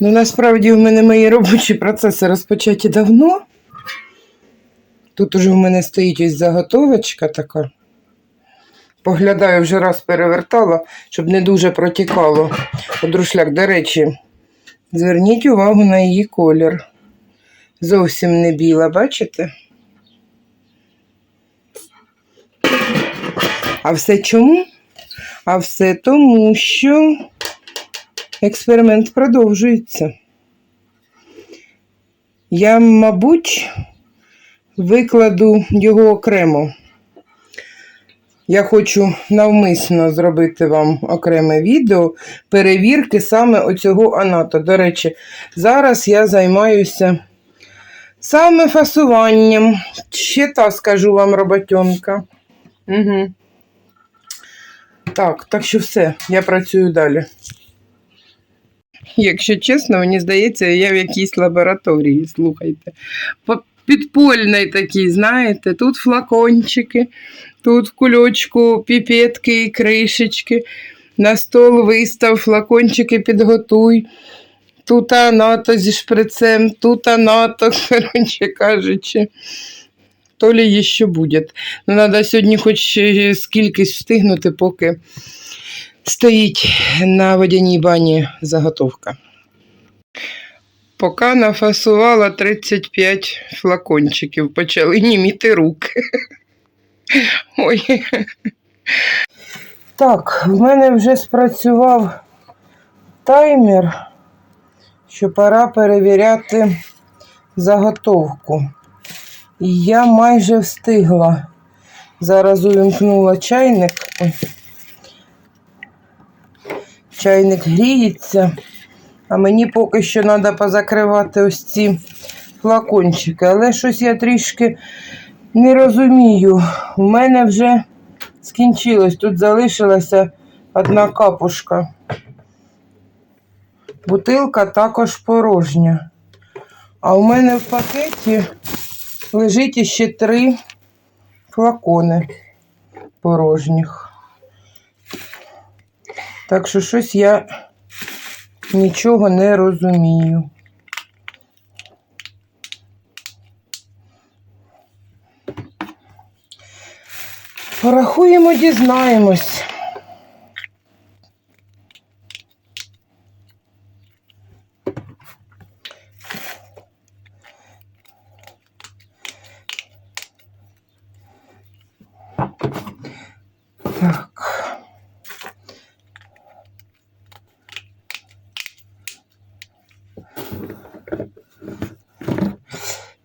Ну, насправді в мене мої робочі процеси розпочаті давно. Тут уже в мене стоїть ось заготовочка така. Поглядаю, вже раз перевертала, щоб не дуже протікало. Подрушляк, до речі, зверніть увагу на її колір. Зовсім не біла, бачите? А все чому? А все тому, що експеримент продовжується. Я, мабуть, викладу його окремо. Я хочу навмисно зробити вам окреме відео перевірки саме оцього аната. До речі, зараз я займаюся саме фасуванням. Ще та скажу вам роботенка. Угу. Так, так що все, я працюю далі. Якщо чесно, мені здається, я в якійсь лабораторії, слухайте. По- Підпольний такий, знаєте, тут флакончики, тут кульочку піпетки і кришечки, на стол вистав, флакончики підготуй. Тут анато зі шприцем, тут анато, коротше кажучи. То є що буде. Ну, треба сьогодні хоч е, скількись встигнути, поки стоїть на водяній бані заготовка. Поки нафасувала 35 флакончиків, почали німіти руки. Ой. Так, в мене вже спрацював таймер, що пора перевіряти заготовку. І я майже встигла. Зараз увімкнула чайник. Чайник гріється. А мені поки що треба позакривати ось ці флакончики. Але щось я трішки не розумію. У мене вже скінчилось. Тут залишилася одна капушка. Бутилка також порожня. А у мене в пакеті лежить іще три флакони порожніх. Так що щось я нічого не розумію. Порахуємо, дізнаємось.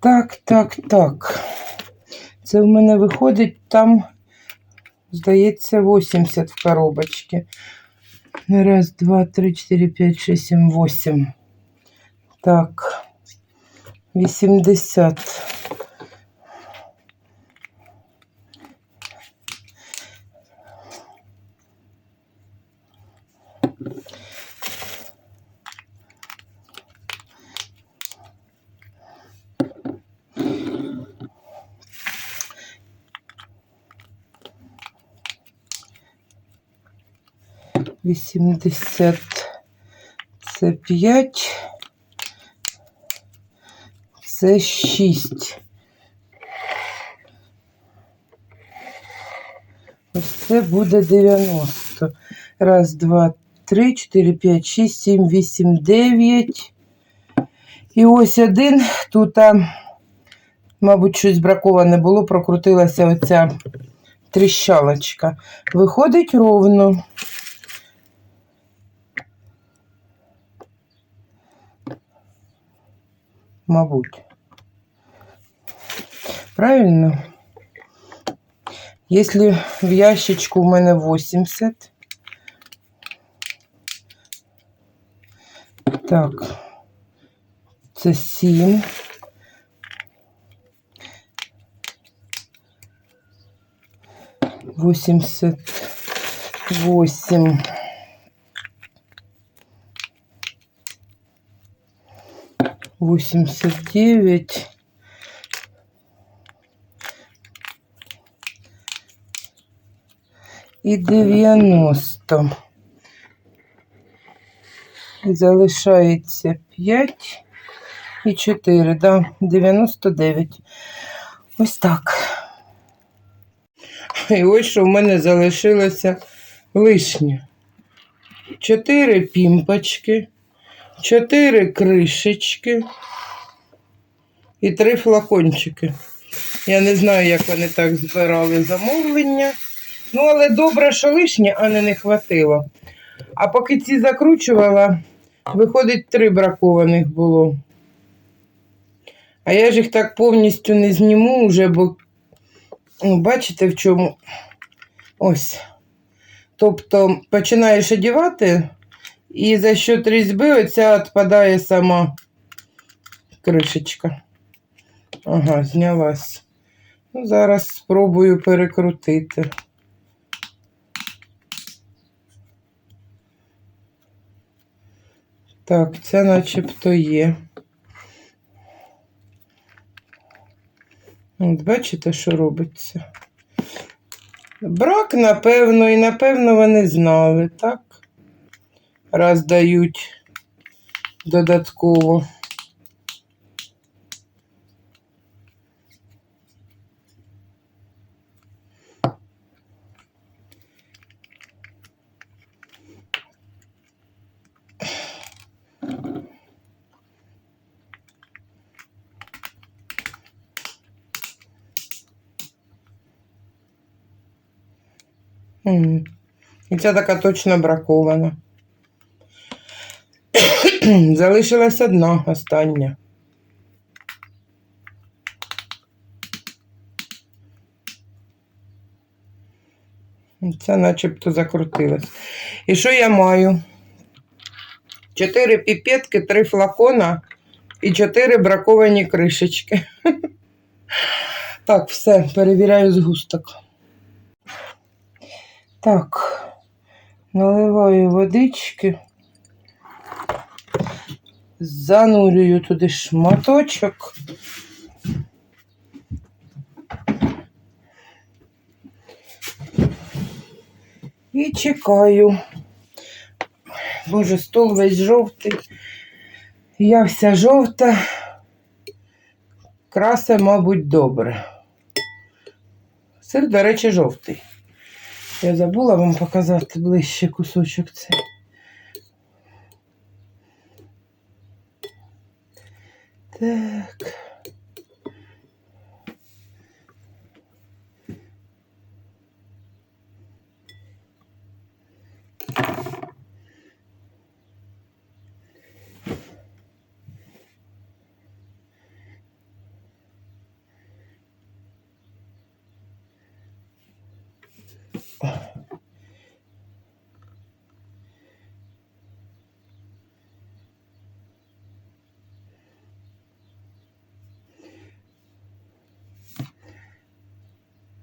Так. Так, так. Це в мене виходить там, здається, 80 в коробочці. Раз, два, три, чотири, п'ять, шість, сім, восемь. Так. 80. Вісімдесят це п'ять, це шість. Ось це буде 90. Раз, два, три, чотири, п'ять, шість, сім, вісім, дев'ять. І ось один. Тут, мабуть, щось браковане було, прокрутилася оця тріщалочка. Виходить ровно. Мабуть. Правильно? Если в ящичку у мене 80. Так. Це 7. Восемьдесят восемь. 89. І 90. Залишається 5 і 4, да, 99. Ось так. І ось що в мене залишилося лишнє. 4 пімпочки, 4 кришечки і 3 флакончики. Я не знаю, як вони так збирали замовлення. Ну, але добре, що лишнє, а не не хватило. А поки ці закручувала, виходить, три бракованих було. А я ж їх так повністю не зніму вже, бо ну, бачите, в чому ось. Тобто починаєш одягати, і за счет різьби оця відпадає сама кришечка. Ага, знялась. Ну, зараз спробую перекрутити. Так, це начебто є. От бачите, що робиться? Брак, напевно, і напевно вони знали, так? Раз дають додатково. І ця така точно бракована. Залишилась одна остання. Це начебто закрутилось. І що я маю? Чотири піпетки, три флакона і чотири браковані кришечки. Так, все, перевіряю згусток. Так, наливаю водички, занурюю туди шматочок. І чекаю. Боже, стол весь жовтий. Я вся жовта. Красе, мабуть, добре. Сир, до речі, жовтий. Я забула вам показати ближче кусочок цей. Так.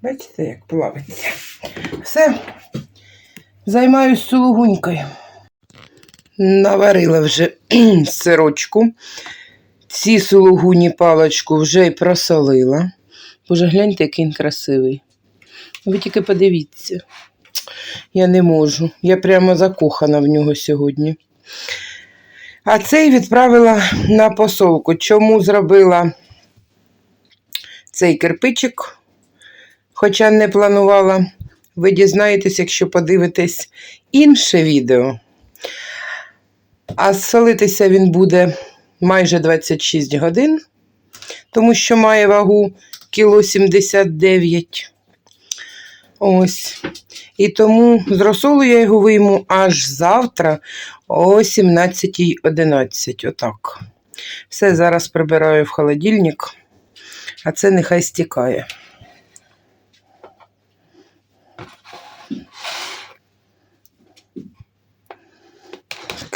Бачите, як плавиться. Все. Займаюсь сулугунькою. Наварила вже сирочку. Ці сулугуні палочку вже й просолила. Боже, гляньте, який він красивий. Ви тільки подивіться. Я не можу. Я прямо закохана в нього сьогодні. А цей відправила на посолку. Чому зробила цей кирпичик? Хоча не планувала. Ви дізнаєтесь, якщо подивитесь інше відео. А солитися він буде майже 26 годин, тому що має вагу кіло 79. Ось. І тому з розсолу я його вийму аж завтра о 17.11. Отак. Все зараз прибираю в холодильник, а це нехай стікає.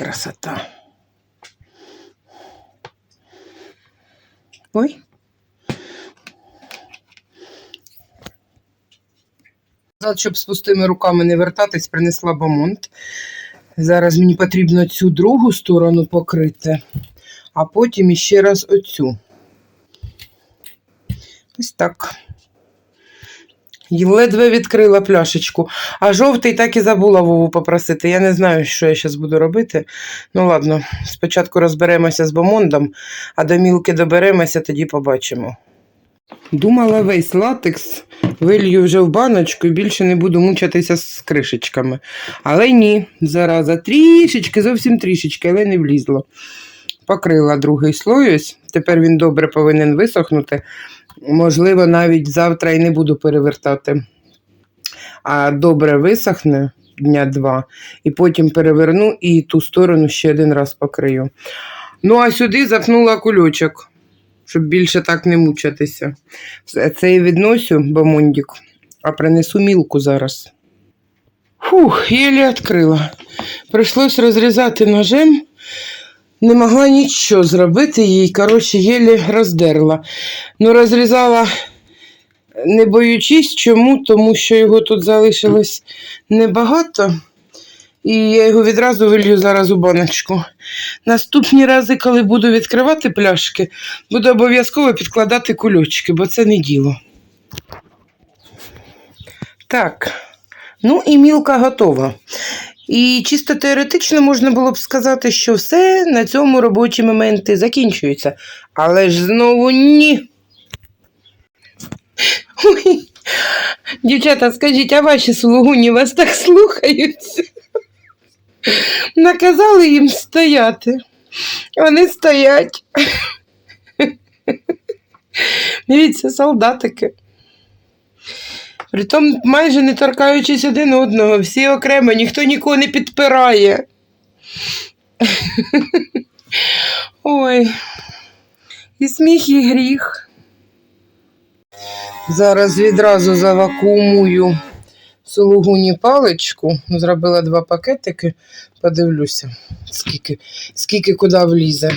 Красота. Ой. Щоб з пустими руками не вертатись, принесла бамонт. Зараз мені потрібно цю другу сторону покрити, а потім іще раз оцю. Ось так. І ледве відкрила пляшечку. А жовтий так і забула Вову попросити. Я не знаю, що я зараз буду робити. Ну ладно, спочатку розберемося з бомондом, а до мілки доберемося, тоді побачимо. Думала весь латекс вилью вже в баночку і більше не буду мучатися з кришечками. Але ні, зараза, трішечки, зовсім трішечки, але не влізло. Покрила другий слой ось. Тепер він добре повинен висохнути. Можливо, навіть завтра і не буду перевертати. А добре висохне дня два, і потім переверну і ту сторону ще один раз покрию. Ну, а сюди запнула кульочок, щоб більше так не мучатися. Це- я відносю бомондік, а принесу мілку зараз. Фух, єлі відкрила. Прийшлось розрізати ножем. Не могла нічого зробити їй, коротше, єлі роздерла. Ну, розрізала, не боючись, чому, тому що його тут залишилось небагато. І я його відразу вилью зараз у баночку. Наступні рази, коли буду відкривати пляшки, буду обов'язково підкладати кульочки, бо це не діло. Так, ну і мілка готова. І чисто теоретично можна було б сказати, що все на цьому робочі моменти закінчуються. Але ж знову ні. Ой, дівчата, скажіть, а ваші слугуні вас так слухаються? Наказали їм стояти. Вони стоять. Дивіться, солдатики. Притом майже не торкаючись один одного, всі окремо, ніхто нікого не підпирає. Ой, і сміх, і гріх. Зараз відразу завакуумую сулугуні паличку. Зробила два пакетики, подивлюся, скільки, скільки куди влізе.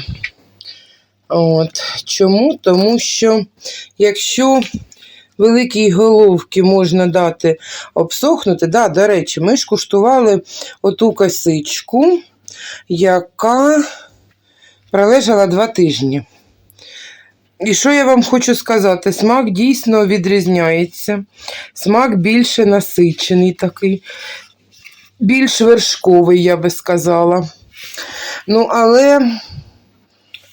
От. Чому? Тому що якщо великій головки можна дати обсохнути, да, до речі, ми ж куштували оту косичку, яка пролежала два тижні. І що я вам хочу сказати? Смак дійсно відрізняється. Смак більше насичений такий, більш вершковий, я би сказала. Ну, але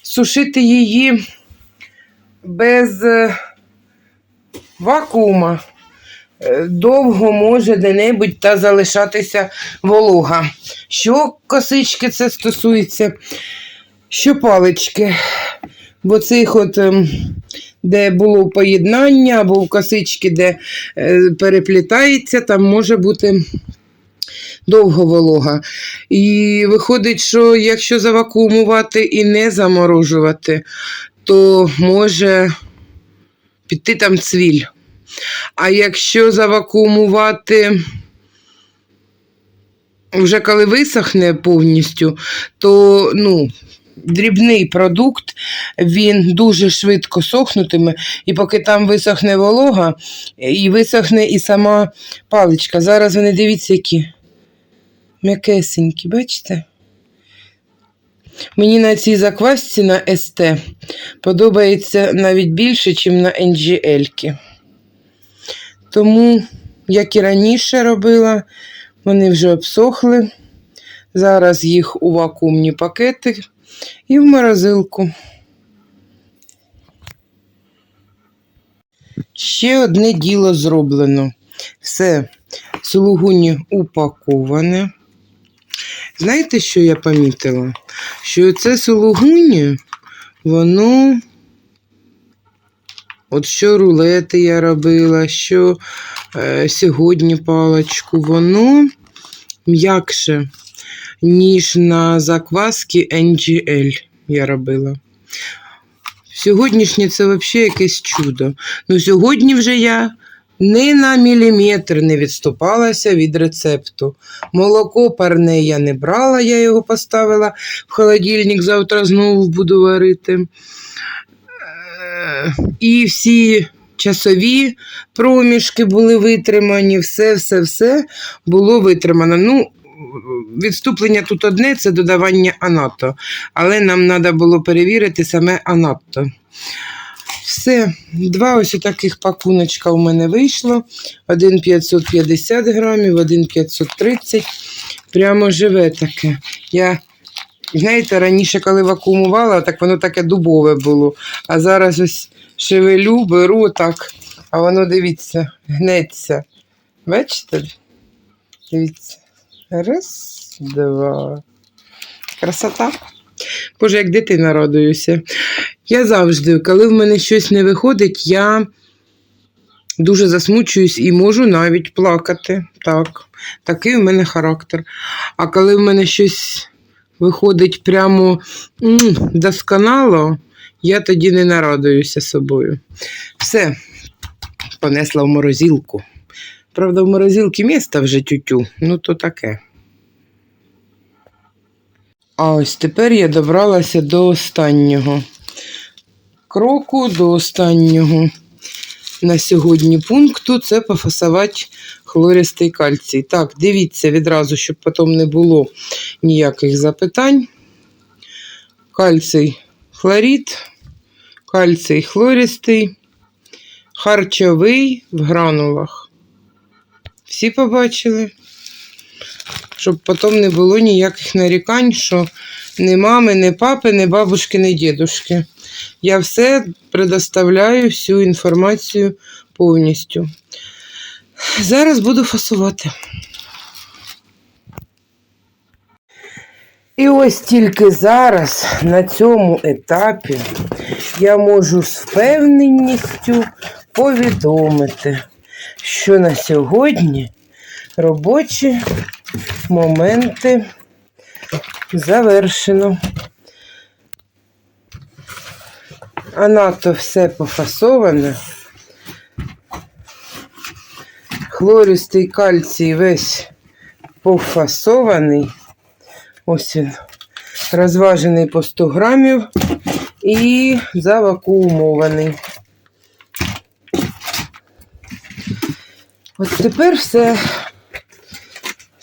сушити її без е, вакуума е, довго може де-небудь та залишатися волога. Що косички це стосується, що палички. Бо цих от, ем, де було поєднання, або в косички, де е, переплітається, там може бути довго волога. І виходить, що якщо завакуумувати і не заморожувати, то може піти там цвіль. А якщо завакуумувати вже коли висохне повністю, то ну, дрібний продукт, він дуже швидко сохнутиме, і поки там висохне волога, і висохне і сама паличка. Зараз вони дивіться, які м'якесенькі, бачите? Мені на цій заквасці на СТ подобається навіть більше, ніж на NGL. Тому, як і раніше робила, вони вже обсохли. Зараз їх у вакуумні пакети і в морозилку. Ще одне діло зроблено. Все, сулугуні упаковане. Знаєте, що я помітила? Що це сулугуні, воно. От що рулети я робила, що е, сьогодні паличку, воно м'якше, ніж на закваски NGL я робила. Сьогоднішнє це взагалі якесь чудо. Ну, сьогодні вже я ні на міліметр не відступалася від рецепту. Молоко парне я не брала, я його поставила в холодильник, завтра знову буду варити. І всі часові проміжки були витримані, все, все, все було витримано. Ну, відступлення тут одне це додавання анато. Але нам треба було перевірити саме анато. Все, два ось таких пакуночка у мене вийшло. Один 550 грамів, один 530. Прямо живе таке. Я, знаєте, раніше, коли вакуумувала, так воно таке дубове було. А зараз ось шевелю, беру так, а воно, дивіться, гнеться. Бачите? Дивіться. Раз, два. Красота. Боже, як дитина радуюся. Я завжди, коли в мене щось не виходить, я дуже засмучуюсь і можу навіть плакати. Так, такий в мене характер. А коли в мене щось виходить прямо м, досконало, я тоді не нарадуюся собою. Все, понесла в морозилку. Правда, в морозилці міста вже тютю, ну то таке. А ось тепер я добралася до останнього кроку, до останнього на сьогодні пункту це пофасувати хлористий кальцій. Так, дивіться відразу, щоб потім не було ніяких запитань. Кальцій хлорид, кальцій хлористий, харчовий в гранулах. Всі побачили? Щоб потім не було ніяких нарікань, що ні мами, ні папи, ні бабушки, ні дідушки. Я все предоставляю, всю інформацію повністю. Зараз буду фасувати. І ось тільки зараз, на цьому етапі, я можу з впевненістю повідомити, що на сьогодні робочі моменти завершено. А нато все пофасоване. Хлористий кальцій весь пофасований. Ось він. Розважений по 100 грамів і завакуумований. От тепер все.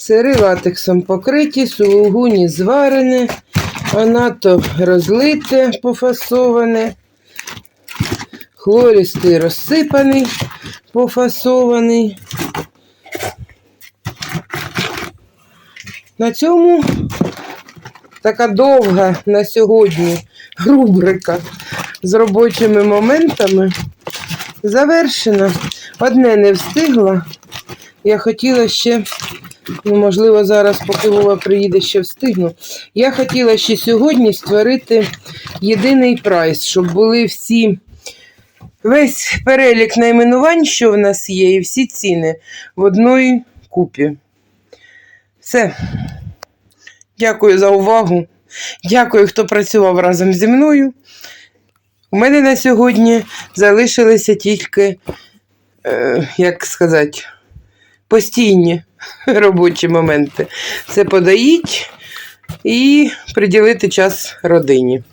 Сири латексом покриті, сулугуні зварене, анато розлите, пофасоване, хлористий розсипаний, пофасований. На цьому така довга на сьогодні рубрика з робочими моментами завершена. Одне не встигла. Я хотіла ще, ну, можливо, зараз, поки Вова приїде, ще встигну. Я хотіла ще сьогодні створити єдиний прайс, щоб були всі. Весь перелік найменувань, що в нас є, і всі ціни в одній купі. Все. Дякую за увагу. Дякую, хто працював разом зі мною. У мене на сьогодні залишилися тільки, е, як сказати, постійні робочі моменти. Це подаїть і приділити час родині.